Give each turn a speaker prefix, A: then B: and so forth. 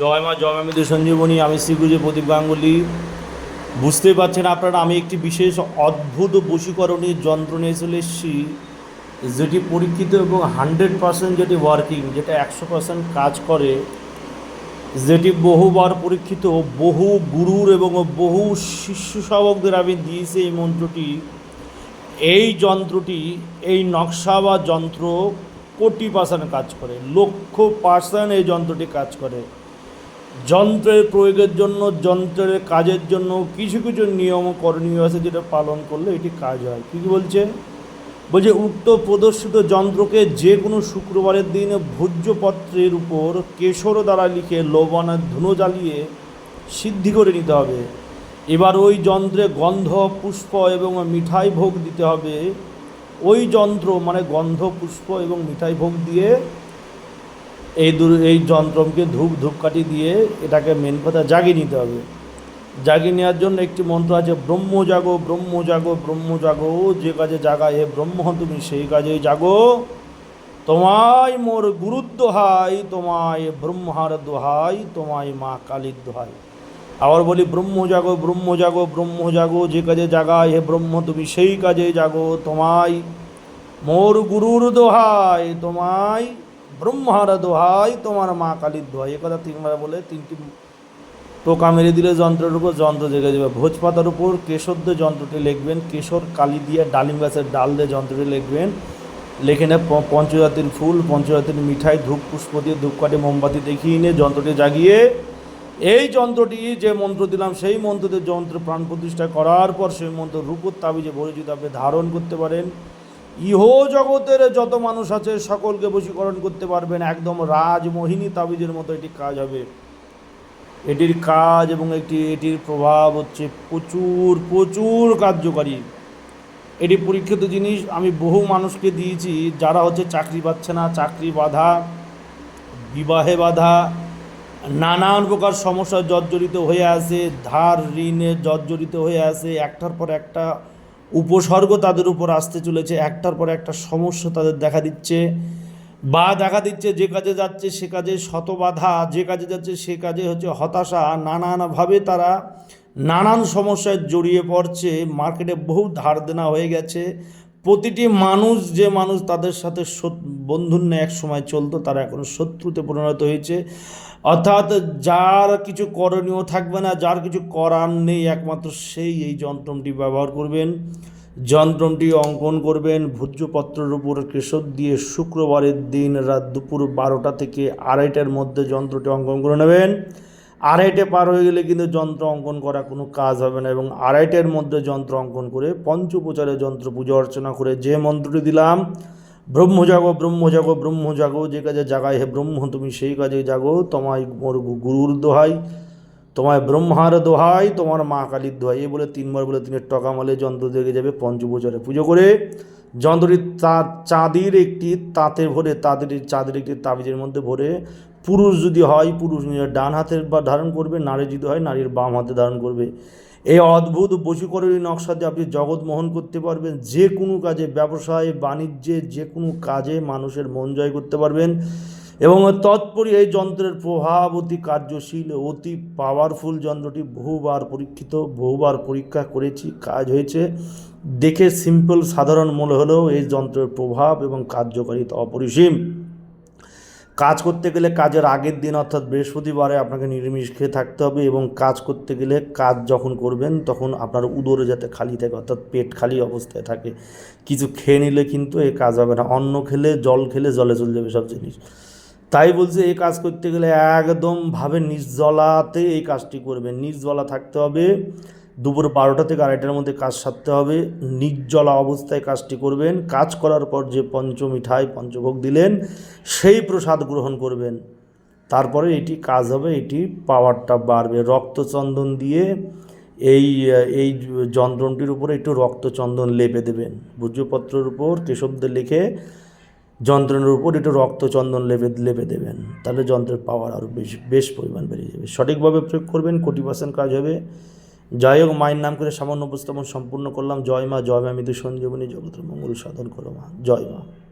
A: জয় মা, জয় মামিদে সঞ্জীবনী আমি শ্রীগুরু প্রদীপ গাঙ্গুলি। বুঝতেই পারছেন আপনারা, আমি একটি বিশেষ অদ্ভুত বশীকরণী যন্ত্র নিয়ে চলে এসেছি, যেটি পরীক্ষিত এবং হান্ড্রেড পার্সেন্ট যেটি ওয়ার্কিং, যেটা একশো পার্সেন্ট কাজ করে, যেটি বহুবার পরীক্ষিত, বহু গুরুর এবং বহু শিষ্য শাবকদের আমি দিয়েছি এই মন্ত্রটি। এই যন্ত্রটি, এই নকশা বা যন্ত্র কোটি পার্সেন্ট কাজ করে, লক্ষ পার্সেন্ট এই যন্ত্রটি কাজ করে। যন্ত্রের প্রয়োগের জন্য, যন্ত্রের কাজের জন্য কিছু কিছু নিয়ম করণীয় আছে যেটা পালন করলে এটি কাজ হয়। কী বলছে বলছে, উক্ত প্রদর্শিত যন্ত্রকে যে কোনো শুক্রবারের দিন ভোজ্যপত্রের উপর কেশর দ্বারা লিখে লবণের ধুনো জ্বালিয়ে সিদ্ধি করে নিতে হবে। এবার ওই যন্ত্রে গন্ধ, পুষ্প এবং মিঠাই ভোগ দিতে হবে। ওই যন্ত্র মানে গন্ধ, পুষ্প এবং মিঠাই ভোগ দিয়ে এই দু এই যন্ত্রমকে ধূপ, ধূপকাঠি দিয়ে এটাকে মেন কথা জাগিয়ে নিতে হবে। জাগিয়ে নেওয়ার জন্য একটি মন্ত্র আছে, ব্রহ্ম জাগো ব্রহ্ম জাগো ব্রহ্ম জাগো, যে কাজে জাগা হে ব্রহ্ম, তুমি সেই কাজে জাগো। তোমায় মোর গুরুর দোহাই, তোমায় ব্রহ্মার দোহাই, তোমায় মা কালীর দোহাই। আবার বলি, ব্রহ্ম জাগো ব্রহ্ম জাগো ব্রহ্ম জাগো, যে কাজে জাগায় হে ব্রহ্ম, তুমি সেই কাজে জাগো। তোমায় মোর গুরুর দোহাই, তোমায় ব্রহ্মার দোহাই তোমার মা কালীর দোহাই। এ কথা তিনবার বলে তিনটি টোকা মেরে দিলে যন্ত্রের উপর যন্ত্র জেগে যাবে। ভোজ পাতার উপর কেশর দিয়ে যন্ত্রটি লিখবেন। কেশর কালি দিয়ে ডালিম গাছের ডাল দিয়ে যন্ত্রটি লিখবেন। লেখে নে পঞ্চজাতির ফুল, পঞ্চজাতির মিঠাই, ধূপ, পুষ্প দিয়ে ধূপকাঠি মোমবাতি দেখিয়ে নিয়ে যন্ত্রটি জাগিয়ে এই যন্ত্রটি যে মন্ত্র দিলাম, সেই মন্ত্রতে যন্ত্র প্রাণ প্রতিষ্ঠা করার পর সেই মন্ত্র রূপর তাবিজে ভরে যদি আপনি ধারণ করতে পারেন ইহ জগতের যত মানুষ আছে সকলকে বশীকরণ করতে পারবেন। একদম রাজমোহিনী তাবিজের মতো এটি কাজ হবে। এটির কাজ এবং একটি, এটির প্রভাব হচ্ছে প্রচুর প্রচুর কার্যকারী। এটি পরীক্ষিত জিনিস। আমি বহু মানুষকে দিয়েছি যারা হচ্ছে চাকরি পাচ্ছে না, চাকরি বাধা, বিবাহে বাধা, নানান প্রকার সমস্যা জর্জরিত হয়ে আছে, ধার ঋণে জর্জরিত হয়ে আছে। একটার পর একটা উপসর্গ তাদের উপর আসতে চলেছে, একটার পর একটা সমস্যা তাদের দেখা দিচ্ছে। বা দেখা দিচ্ছে যে কাজে যাচ্ছে সে কাজে শতবাধা যে কাজে যাচ্ছে সে কাজে হচ্ছে হতাশা। নানানভাবে তারা নানান সমস্যায় জড়িয়ে পড়ছে, মার্কেটে বহু ধার দেনা হয়ে গেছে। প্রতিটি মানুষ যে মানুষ তাদের সাথে বন্ধুন্য এক সময় চলতো, তারা এখন শত্রুতে পরিণত হয়েছে। অর্থাৎ যার কিছু করণীয় থাকবে না, যার কিছু করার নেই, একমাত্র সেই এই যন্ত্রটি ব্যবহার করবেন। যন্ত্রটি অঙ্কন করবেন, ভোজ্যপত্রের উপর কেশর দিয়ে শুক্রবারের দিন রাত দুপুর বারোটা থেকে আড়াইটার মধ্যে যন্ত্রটি অঙ্কন করে নেবেন। আড়াইটে পার হয়ে গেলে কিন্তু যন্ত্র অঙ্কন করা কোনো কাজ হবে না এবং আড়াইটের মধ্যে যন্ত্র অঙ্কন করে পঞ্চপ্রচারে যন্ত্র পুজো অর্চনা করে যে মন্ত্রটি দিলাম, ব্রহ্ম জাগো ব্রহ্ম জাগো ব্রহ্ম জাগো, যে কাজে জাগায় হে ব্রহ্ম, তুমি সেই কাজে জাগো, তোমায় মোর গুরুর দোহাই, তোমায় ব্রহ্মার দোহাই, তোমার মা কালীর দোহাই। এ বলে তিনবার বলে তিনের টকা মালে যন্ত্র দেখে যাবে পঞ্চপ্রচারে পুজো করে। যন্ত্রটি তা- চাঁদির একটি তাঁতে ভরে তাদের চাঁদের একটি তাবিজের মধ্যে ভরে পুরুষ যদি হয়, পুরুষ ডান হাতের বা ধারণ করবে, নারী যদি হয়, নারীর বাম হাতে ধারণ করবে। এই অদ্ভুত বশীকরণী নকশা দিয়ে আপনি জগৎ মোহন করতে পারবেন, যে কোনো কাজে, ব্যবসায়, বাণিজ্যে, যে কোনো কাজে মানুষের মন জয় করতে পারবেন। এবং তৎপরই এই যন্ত্রের প্রভাব অতি কার্যশীল, অতি পাওয়ারফুল যন্ত্রটি বহুবার পরীক্ষিত, বহুবার পরীক্ষা করেছি, কাজ হয়েছে। দেখে সিম্পল সাধারণ মনে হলেও এই যন্ত্রের প্রভাব এবং কার্যকারিতা অপরিসীম। কাজ করতে গেলে কাজের আগের দিন অর্থাৎ বৃহস্পতিবারে আপনাকে নিরামিষ খেয়ে থাকতে হবে এবং কাজ করতে গেলে কাজ যখন করবেন তখন আপনার উদরে যাতে খালি থাকে, অর্থাৎ পেট খালি অবস্থায় থাকে। কিছু খেয়ে নিলে কিন্তু এই কাজ হবে না। অন্ন খেলে, জল খেলে জলে চলে যাবে সব জিনিস। তাই বলছে এই কাজ করতে গেলে একদমভাবে নির্জলাতে এই কাজটি করবেন। নির্জলা থাকতে হবে দুপুর বারোটা থেকে আড়াইটার মধ্যে কাজ সারতে হবে। নির্জলা অবস্থায় কাজটি করবেন। কাজ করার পর যে পঞ্চ মিঠাই পঞ্চভোগ দিলেন, সেই প্রসাদ গ্রহণ করবেন। তারপরে এটি কাজ হবে, এটি পাওয়ারটা বাড়বে। রক্তচন্দন দিয়ে এই এই যন্ত্রটির উপরে একটু রক্তচন্দন লেপে দেবেন। ভূজ্যপত্রের উপর কেশবদের লিখে যন্ত্রের উপর একটু রক্তচন্দন লেপে লেপে দেবেন। তাহলে যন্ত্রের পাওয়ার আরও বেশ বেশ পরিমাণ বেড়ে যাবে। সঠিকভাবে প্রয়োগ করবেন, কোটি পার্সেন্ট কাজ হবে। যাই হোক, মায়ের নাম করে সামান্য উপস্থাপন সম্পূর্ণ করলাম। জয় মা জয় মা মৃদু সঞ্জীবনী জগতের মঙ্গল সাধন করো মা। জয় মা।